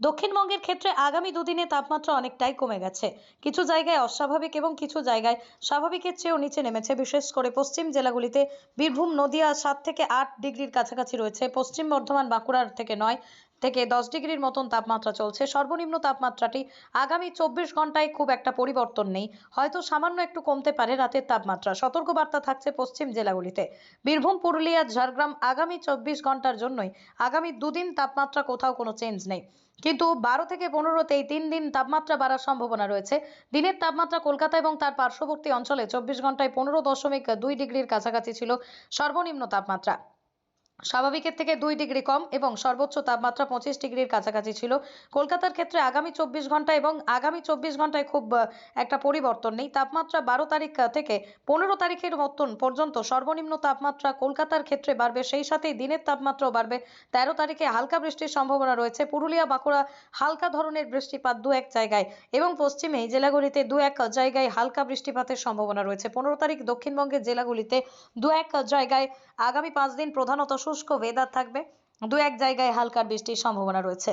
দক্ষিণবঙ্গের ক্ষেত্রে আগামী দুদিনে তাপমাত্রা অনেকটাই কমে গেছে। কিছু জায়গায় অস্বাভাবিক এবং কিছু জায়গায় স্বাভাবিকের চেয়েও নিচে নেমেছে। বিশেষ করে পশ্চিম জেলাগুলিতে বীরভূম, নদিয়া সাত থেকে আট ডিগ্রির কাছাকাছি রয়েছে। পশ্চিম বর্ধমান, বাঁকুড়ার থেকে নয়। থেকে দশ ডিগ্রির মতন তাপমাত্রা চলছে। সর্বনিম্ন তাপমাত্রাটি আগামী চব্বিশ ঘন্টায় খুব একটা পরিবর্তন নেই। হয়তো সামান্য একটু কমতে পারে রাতের তাপমাত্রা। সতর্কবার্তা থাকছে পশ্চিম জেলাগুলিতে। বীরভূম, পুরুলিয়া, ঝাড়গ্রাম আগামী চব্বিশ ঘণ্টার জন্যই আগামী দুদিন তাপমাত্রা কোথাও কোনো চেঞ্জ নেই। কিন্তু বারো থেকে পনেরোতে এই তিন দিন তাপমাত্রা বাড়ার সম্ভাবনা রয়েছে। দিনের তাপমাত্রা কলকাতা এবং তার পার্শ্ববর্তী অঞ্চলে চব্বিশ ঘন্টায় পনেরো দশমিক দুই ডিগ্রির কাছাকাছি ছিল সর্বনিম্ন তাপমাত্রা। স্বাভাবিকের থেকে দুই ডিগ্রি কম এবং সর্বোচ্চ তাপমাত্রা পঁচিশ ডিগ্রির কাছাকাছি ছিল। কলকাতার ক্ষেত্রে আগামী চব্বিশ ঘণ্টা এবং আগামী চব্বিশ ঘন্টায় খুব একটা পরিবর্তন নেই। তাপমাত্রা বারো তারিখ থেকে পনেরো তারিখের মতন পর্যন্ত সর্বনিম্ন তাপমাত্রা কলকাতার ক্ষেত্রে বাড়বে। সেই সাথেই দিনের তাপমাত্রাও বাড়বে। তেরো তারিখে হালকা বৃষ্টির সম্ভাবনা রয়েছে। পুরুলিয়া, বাঁকুড়া হালকা ধরনের বৃষ্টিপাত দু এক জায়গায় এবং পশ্চিমে জেলাগুলিতে দু এক জায়গায় হালকা বৃষ্টিপাতের সম্ভাবনা রয়েছে। পনেরো তারিখ দক্ষিণবঙ্গের জেলাগুলিতে দু এক জায়গায় আগামী পাঁচ দিন প্রধানত শুষ্ক ওয়েদার থাকবে দু এক জায়গায় হালকা বৃষ্টির সম্ভাবনা রয়েছে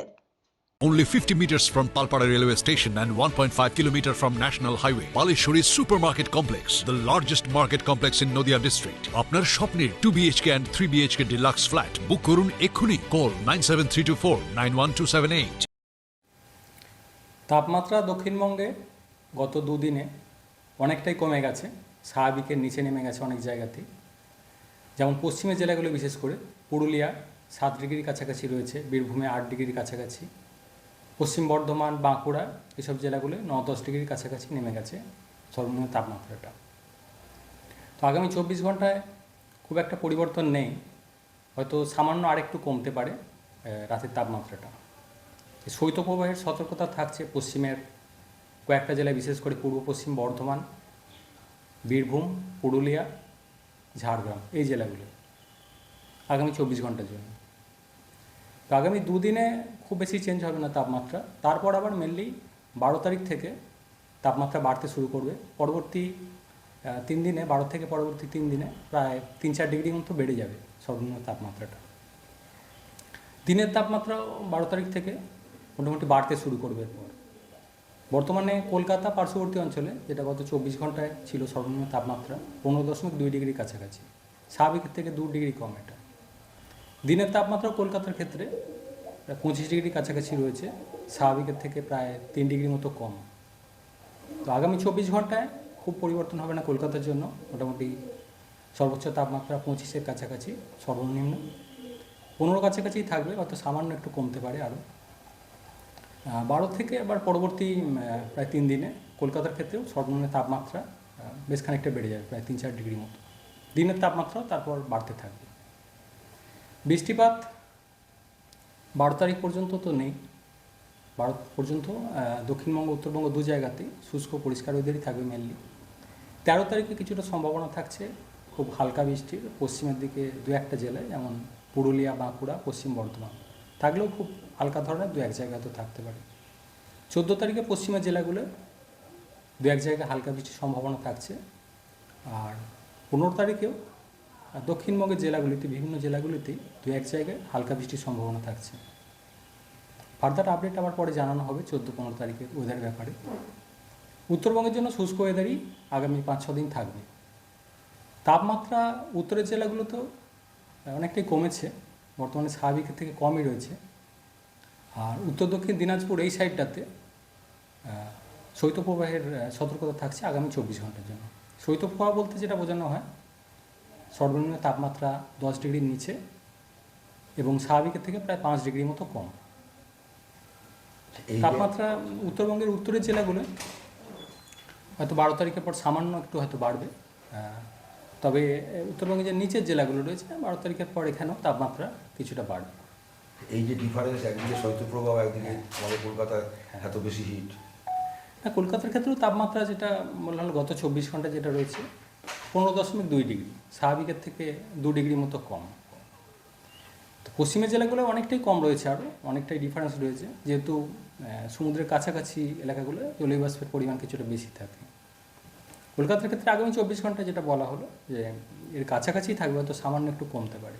Only 50 meters from Palpara railway station and 1.5 kilometer from National Highway, Palishuri Supermarket Complex, the largest market complex in Noida district. আপনার স্বপ্নের 2 BHK and 3 BHK deluxe flat বুক করুন এক্ষুনি কল 97324 91278 তাপমাত্রা দক্ষিণবঙ্গে গত দুদিনে অনেকটাই কমে গেছে স্বাভাবিকের নিচে নেমে গেছে অনেক জায়গাতেই যেমন পশ্চিমের জেলাগুলো বিশেষ করে, পুরুলিয়া সাত ডিগ্রির কাছাকাছি রয়েছে, বীরভূমে আট ডিগ্রির কাছাকাছি। পশ্চিম বর্ধমান, বাঁকুড়া এসব জেলাগুলো ন, দশ ডিগ্রির কাছাকাছি নেমে গেছে সর্বনিম্ন তাপমাত্রাটা। তো আগামী চব্বিশ ঘন্টায় খুব একটা পরিবর্তন নেই, হয়তো সামান্য আরেকটু কমতে পারে রাতের তাপমাত্রাটা। শৈত্যপ্রবাহের সতর্কতা থাকছে পশ্চিমের কয়েকটা জেলায়, বিশেষ করে পূর্ব পশ্চিম বর্ধমান, বীরভূম, পুরুলিয়া ঝাড়গ্রাম, এই জেলাগুলো, আগামী চব্বিশ ঘণ্টার জন্য। তো আগামী দুদিনে খুব বেশি চেঞ্জ হবে না তাপমাত্রা, তারপর আবার মেনলি বারো তারিখ থেকে তাপমাত্রা বাড়তে শুরু করবে। পরবর্তী তিন দিনে, বারো থেকে পরবর্তী তিন দিনে প্রায় তিন চার ডিগ্রি মতো বেড়ে যাবে সর্বনিম্ন তাপমাত্রাটা। দিনের তাপমাত্রা বারো তারিখ থেকে মোটামুটি বাড়তে শুরু করবে এরপর। বর্তমানে কলকাতা পার্শ্ববর্তী অঞ্চলে, যেটা গত চব্বিশ ঘন্টায় ছিল সর্বনিম্ন তাপমাত্রা, পনেরো দশমিক দুই ডিগ্রির কাছাকাছি। স্বাভাবিকের থেকে দু ডিগ্রি কম এটা। দিনের তাপমাত্রা কলকাতার ক্ষেত্রে পঁচিশ ডিগ্রির কাছাকাছি রয়েছে, স্বাভাবিকের থেকে প্রায় তিন ডিগ্রি মতো কম। তো আগামী চব্বিশ ঘন্টায় খুব পরিবর্তন হবে না কলকাতার জন্য, মোটামুটি সর্বোচ্চ তাপমাত্রা পঁচিশের কাছাকাছি, সর্বনিম্ন। পনেরো কাছাকাছিই থাকবে হয়তো সামান্য একটু কমতে পারে আরও। বারো থেকে আবার পরবর্তী প্রায় তিন দিনে কলকাতার ক্ষেত্রেও সর্বনিম্ন তাপমাত্রা বেশ খানিকটা বেড়ে যাবে প্রায় তিন চার ডিগ্রি মতো। দিনের তাপমাত্রাও তারপর বাড়তে থাকবে। বৃষ্টিপাত বারো তারিখ পর্যন্ত তো নেই। বারো পর্যন্ত দক্ষিণবঙ্গ, উত্তরবঙ্গ দু জায়গাতেই শুষ্ক, পরিষ্কার ওদেরই থাকবে মেনলি তেরো তারিখে কিছুটা সম্ভাবনা থাকছে, খুব হালকা বৃষ্টির। পশ্চিমের দিকে দু একটা জেলায়, যেমন পুরুলিয়া, বাঁকুড়া, পশ্চিম বর্ধমান। থাকলেও খুব হালকা ধরনের দু এক জায়গায় তো থাকতে পারে। চোদ্দ তারিখে পশ্চিমের জেলাগুলো দু এক জায়গায় হালকা বৃষ্টির সম্ভাবনা থাকছে। আর পনেরো তারিখেও দক্ষিণবঙ্গের জেলাগুলিতে, বিভিন্ন জেলাগুলিতে দু এক জায়গায় হালকা বৃষ্টির সম্ভাবনা থাকছে। ফার্দার আপডেট আবার পরে জানানো হবে চোদ্দ পনেরো তারিখের ওয়েদার ব্যাপারে। উত্তরবঙ্গের জন্য শুষ্ক ওয়েদারই আগামী পাঁচ, ছ দিন থাকবে। তাপমাত্রা উত্তরের জেলাগুলোতেও অনেকটাই কমেছে। বর্তমানে স্বাভাবিকের থেকে কমই রয়েছে। আর উত্তর দক্ষিণ দিনাজপুর এই সাইডটাতে শৈত্যপ্রবাহের সতর্কতা থাকছে আগামী চব্বিশ ঘণ্টার জন্য। শৈত্যপ্রবাহ বলতে যেটা বোঝানো হয় সর্বনিম্ন তাপমাত্রা দশ ডিগ্রির নিচে এবং স্বাভাবিকের থেকে প্রায় পাঁচ ডিগ্রি মতো কম। তাপমাত্রা উত্তরবঙ্গের উত্তরের জেলাগুলো হয়তো বারো তারিখের পর সামান্য একটু হয়তো বাড়বে তবে উত্তরবঙ্গের যে নিচের জেলাগুলো রয়েছে বারো তারিখের পর এখানেও তাপমাত্রা কিছুটা বাড়বে। এই যে ডিফারেন্স একদিকে শৈত্যপ্রবাহ একদিকে আমাদের কলকাতায় এত বেশি হিট না কলকাতার ক্ষেত্রেও তাপমাত্রা যেটা বললাম গত চব্বিশ ঘণ্টা যেটা রয়েছে পনেরো দশমিক দুই ডিগ্রি। স্বাভাবিকের থেকে দু ডিগ্রি মতো কম। তো পশ্চিমের জেলাগুলো অনেকটাই কম রয়েছে আরও অনেকটাই ডিফারেন্স রয়েছে। যেহেতু সমুদ্রের কাছাকাছি এলাকাগুলো জলীয়বাষ্পের পরিমাণ কিছুটা বেশি থাকে। কলকাতার ক্ষেত্রে আগামী চব্বিশ ঘণ্টা যেটা বলা হলো যে এর কাছাকাছি থাকবে হয়তো সামান্য একটু কমতে পারে।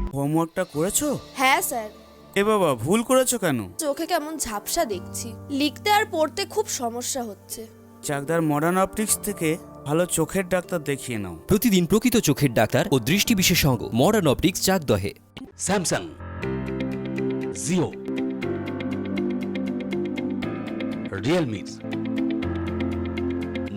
হোমওয়ার্কটা করেছ? হ্যাঁ স্যার। এ বাবা ভুল করেছ কেন? চোখে কেমন ঝাপসা দেখছি। লিখতে আর পড়তে খুব সমস্যা হচ্ছে। চাকদার মডার্ন অপটিক্স থেকে ভালো চোখের ডাক্তার দেখিয়ে নাও। প্রতিদিন প্রকৃত চোখের ডাক্তার ও দৃষ্টি বিশেষজ্ঞ মডার্ন অপটিক্স চাকদহে। Samsung Jio Realme